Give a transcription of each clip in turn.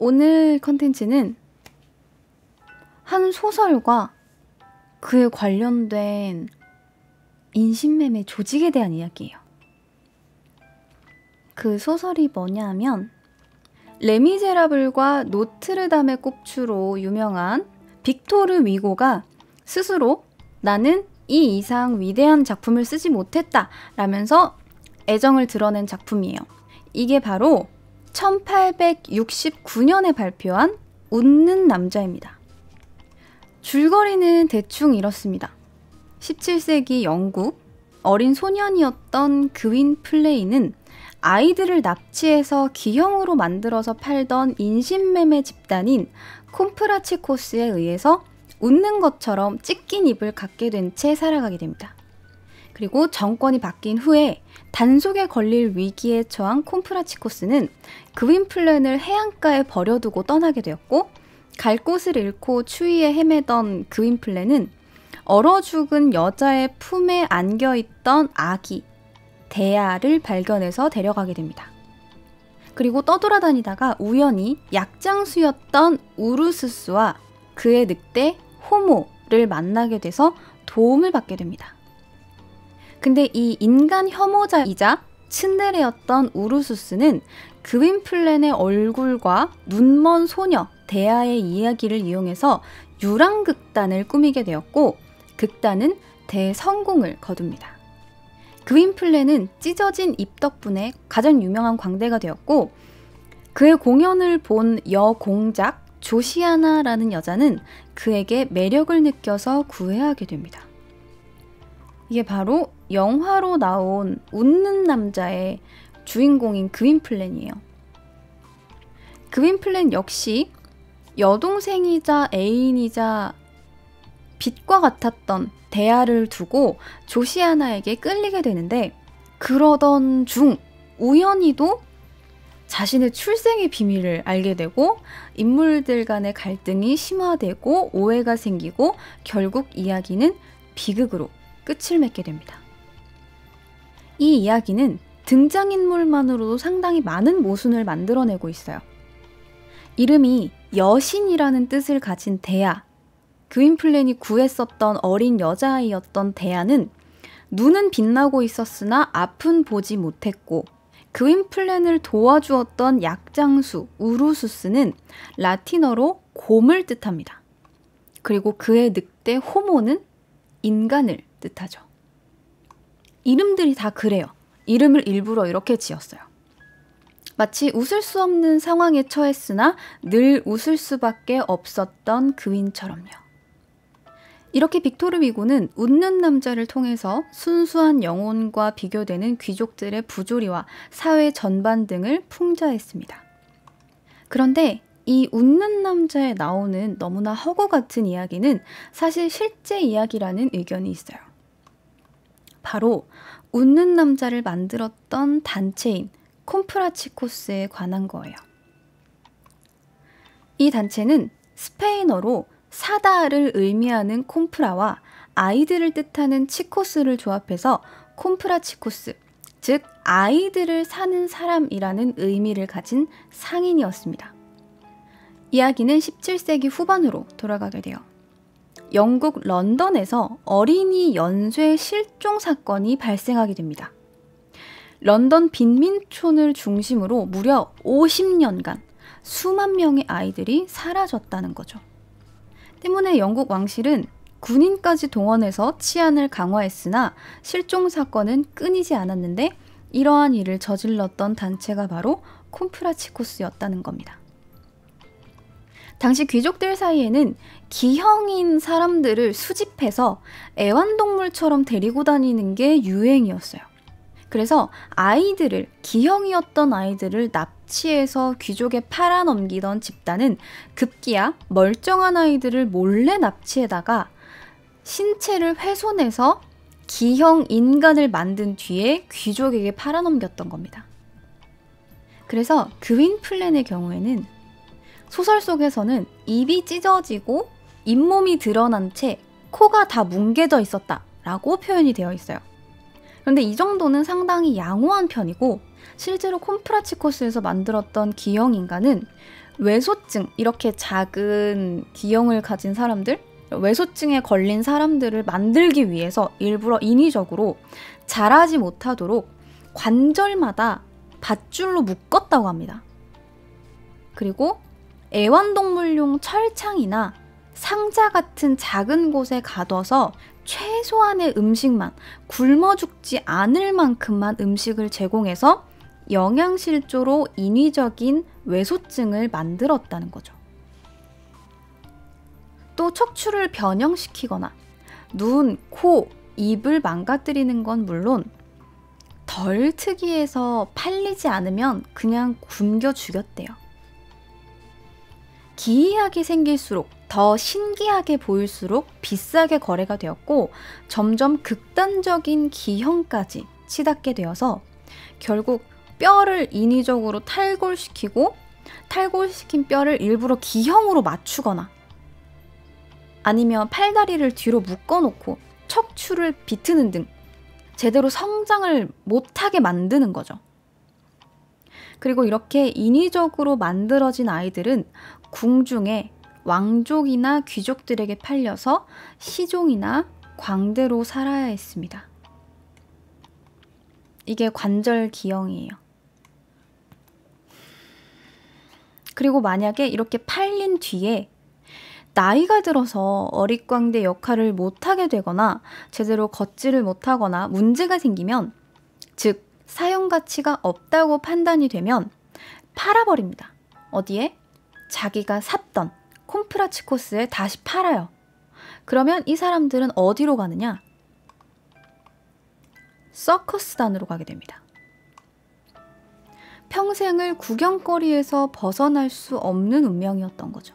오늘 컨텐츠는 한 소설과 그에 관련된 인신매매 조직에 대한 이야기예요. 그 소설이 뭐냐 하면 레미제라블과 노트르담의 꼽추로 유명한 빅토르 위고가 스스로 나는 이 이상 위대한 작품을 쓰지 못했다 라면서 애정을 드러낸 작품이에요. 이게 바로 1869년에 발표한 웃는 남자입니다. 줄거리는 대충 이렇습니다. 17세기 영국 어린 소년이었던 그윈 플레이는 아이들을 납치해서 기형으로 만들어서 팔던 인신매매 집단인 콤프라치코스에 의해서 웃는 것처럼 찢긴 입을 갖게 된 채 살아가게 됩니다. 그리고 정권이 바뀐 후에 단속에 걸릴 위기에 처한 콤프라치코스는 그윈 플랜을 해안가에 버려두고 떠나게 되었고 갈 곳을 잃고 추위에 헤매던 그윈 플랜은 얼어 죽은 여자의 품에 안겨 있던 아기 데아를 발견해서 데려가게 됩니다. 그리고 떠돌아다니다가 우연히 약장수였던 우르스스와 그의 늑대 호모를 만나게 돼서 도움을 받게 됩니다. 근데 이 인간 혐오자이자 츤데레였던 우르수스는 그윈플랜의 얼굴과 눈먼 소녀 데아의 이야기를 이용해서 유랑극단을 꾸미게 되었고 극단은 대성공을 거둡니다. 그윈플랜은 찢어진 입 덕분에 가장 유명한 광대가 되었고 그의 공연을 본 여공작 조시아나라는 여자는 그에게 매력을 느껴서 구애하게 됩니다. 이게 바로 영화로 나온 웃는 남자의 주인공인 그윈플랜이에요. 그윈플랜 역시 여동생이자 애인이자 빛과 같았던 대야를 두고 조시아나에게 끌리게 되는데 그러던 중 우연히도 자신의 출생의 비밀을 알게 되고 인물들 간의 갈등이 심화되고 오해가 생기고 결국 이야기는 비극으로 끝을 맺게 됩니다. 이 이야기는 등장인물만으로도 상당히 많은 모순을 만들어내고 있어요. 이름이 여신이라는 뜻을 가진 대야, 그윈플랜이 구했었던 어린 여자아이였던 대야는 눈은 빛나고 있었으나 앞은 보지 못했고 그윈플랜을 도와주었던 약장수 우루수스는 라틴어로 곰을 뜻합니다. 그리고 그의 늑대 호모는 인간을 뜻하죠. 이름들이 다 그래요. 이름을 일부러 이렇게 지었어요. 마치 웃을 수 없는 상황에 처했으나 늘 웃을 수밖에 없었던 그윈처럼요. 이렇게 빅토르 위고는 웃는 남자를 통해서 순수한 영혼과 비교되는 귀족들의 부조리와 사회 전반 등을 풍자했습니다. 그런데 이 웃는 남자에 나오는 너무나 허구 같은 이야기는 사실 실제 이야기라는 의견이 있어요. 바로 웃는 남자를 만들었던 단체인 콤프라치코스에 관한 거예요. 이 단체는 스페인어로 사다를 의미하는 콤프라와 아이들을 뜻하는 치코스를 조합해서 콤프라 치코스, 즉 아이들을 사는 사람이라는 의미를 가진 상인이었습니다. 이야기는 17세기 후반으로 돌아가게 돼요. 영국 런던에서 어린이 연쇄 실종 사건이 발생하게 됩니다. 런던 빈민촌을 중심으로 무려 50년간 수만 명의 아이들이 사라졌다는 거죠. 때문에 영국 왕실은 군인까지 동원해서 치안을 강화했으나 실종 사건은 끊이지 않았는데 이러한 일을 저질렀던 단체가 바로 콤프라치코스였다는 겁니다. 당시 귀족들 사이에는 기형인 사람들을 수집해서 애완동물처럼 데리고 다니는 게 유행이었어요. 그래서 아이들을 기형이었던 아이들을 납치해서 귀족에 팔아넘기던 집단은 급기야 멀쩡한 아이들을 몰래 납치해다가 신체를 훼손해서 기형 인간을 만든 뒤에 귀족에게 팔아넘겼던 겁니다. 그래서 그윈 플랜의 경우에는 소설 속에서는 입이 찢어지고 잇몸이 드러난 채 코가 다 뭉개져 있었다 라고 표현이 되어 있어요. 그런데 이 정도는 상당히 양호한 편이고 실제로 콤프라치코스에서 만들었던 기형 인간은 외소증, 이렇게 작은 기형을 가진 사람들, 외소증에 걸린 사람들을 만들기 위해서 일부러 인위적으로 자라지 못하도록 관절마다 밧줄로 묶었다고 합니다. 그리고 애완동물용 철창이나 상자 같은 작은 곳에 가둬서 최소한의 음식만 굶어 죽지 않을 만큼만 음식을 제공해서 영양실조로 인위적인 외소증을 만들었다는 거죠. 또 척추를 변형시키거나 눈, 코, 입을 망가뜨리는 건 물론 덜 특이해서 팔리지 않으면 그냥 굶겨 죽였대요. 기이하게 생길수록 더 신기하게 보일수록 비싸게 거래가 되었고 점점 극단적인 기형까지 치닫게 되어서 결국 뼈를 인위적으로 탈골시키고 탈골시킨 뼈를 일부러 기형으로 맞추거나 아니면 팔다리를 뒤로 묶어놓고 척추를 비트는 등 제대로 성장을 못하게 만드는 거죠. 그리고 이렇게 인위적으로 만들어진 아이들은 궁중에 왕족이나 귀족들에게 팔려서 시종이나 광대로 살아야 했습니다. 이게 관절 기형이에요. 그리고 만약에 이렇게 팔린 뒤에 나이가 들어서 어릿광대 역할을 못하게 되거나 제대로 걷지를 못하거나 문제가 생기면 즉 사용 가치가 없다고 판단이 되면 팔아버립니다. 어디에? 자기가 샀던 콤프라치코스에 다시 팔아요. 그러면 이 사람들은 어디로 가느냐? 서커스단으로 가게 됩니다. 평생을 구경거리에서 벗어날 수 없는 운명이었던 거죠.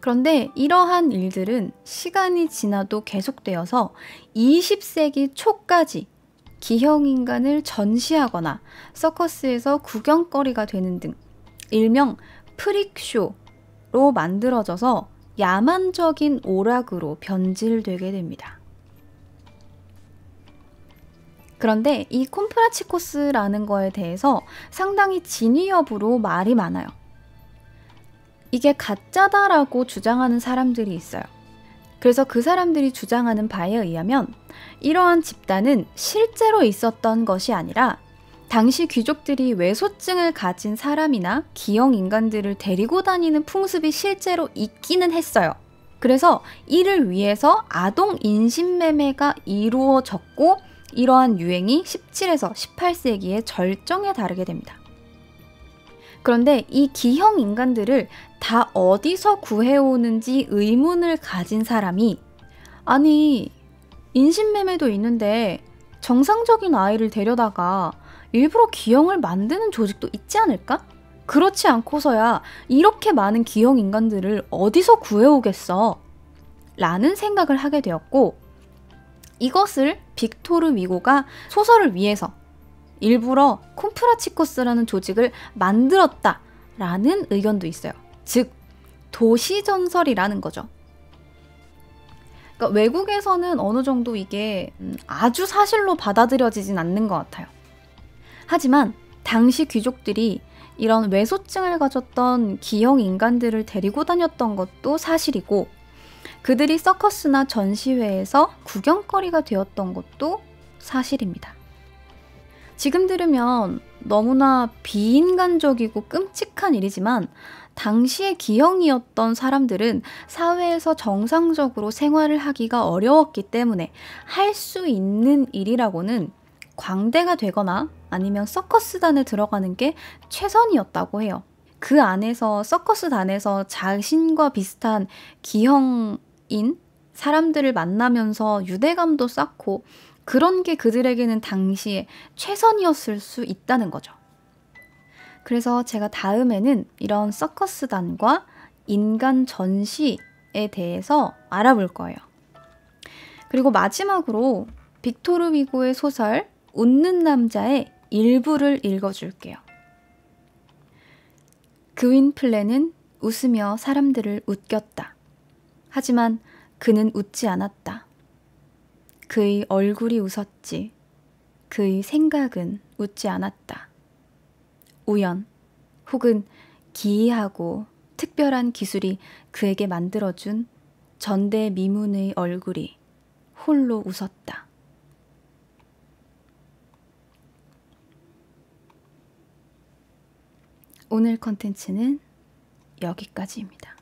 그런데 이러한 일들은 시간이 지나도 계속되어서 20세기 초까지 기형 인간을 전시하거나 서커스에서 구경거리가 되는 등 일명 프릭쇼로 만들어져서 야만적인 오락으로 변질되게 됩니다. 그런데 이 콤프라치코스라는 거에 대해서 상당히 진위 여부로 말이 많아요. 이게 가짜다라고 주장하는 사람들이 있어요. 그래서 그 사람들이 주장하는 바에 의하면 이러한 집단은 실제로 있었던 것이 아니라 당시 귀족들이 외소증을 가진 사람이나 기형 인간들을 데리고 다니는 풍습이 실제로 있기는 했어요. 그래서 이를 위해서 아동 인신매매가 이루어졌고 이러한 유행이 17에서 18세기에 절정에 다르게 됩니다. 그런데 이 기형 인간들을 다 어디서 구해오는지 의문을 가진 사람이 아니 인신매매도 있는데 정상적인 아이를 데려다가 일부러 기형을 만드는 조직도 있지 않을까? 그렇지 않고서야 이렇게 많은 기형 인간들을 어디서 구해오겠어? 라는 생각을 하게 되었고 이것을 빅토르 위고가 소설을 위해서 일부러 콤프라치코스라는 조직을 만들었다라는 의견도 있어요. 즉 도시 전설이라는 거죠. 그러니까 외국에서는 어느 정도 이게 음, 아주 사실로 받아들여지진 않는 것 같아요. 하지만 당시 귀족들이 이런 외소증을 가졌던 기형 인간들을 데리고 다녔던 것도 사실이고 그들이 서커스나 전시회에서 구경거리가 되었던 것도 사실입니다. 지금 들으면 너무나 비인간적이고 끔찍한 일이지만 당시의 기형이었던 사람들은 사회에서 정상적으로 생활을 하기가 어려웠기 때문에 할 수 있는 일이라고는 광대가 되거나 아니면 서커스단에 들어가는 게 최선이었다고 해요. 그 안에서 서커스단에서 자신과 비슷한 기형인 사람들을 만나면서 유대감도 쌓고 그런 게 그들에게는 당시에 최선이었을 수 있다는 거죠. 그래서 제가 다음에는 이런 서커스단과 인간 전시에 대해서 알아볼 거예요. 그리고 마지막으로 빅토르 위고의 소설 웃는 남자의 일부를 읽어줄게요. 그윈플레는 웃으며 사람들을 웃겼다. 하지만 그는 웃지 않았다. 그의 얼굴이 웃었지. 그의 생각은 웃지 않았다. 우연 혹은 기이하고 특별한 기술이 그에게 만들어준 전대 미문의 얼굴이 홀로 웃었다. 오늘 컨텐츠는 여기까지입니다.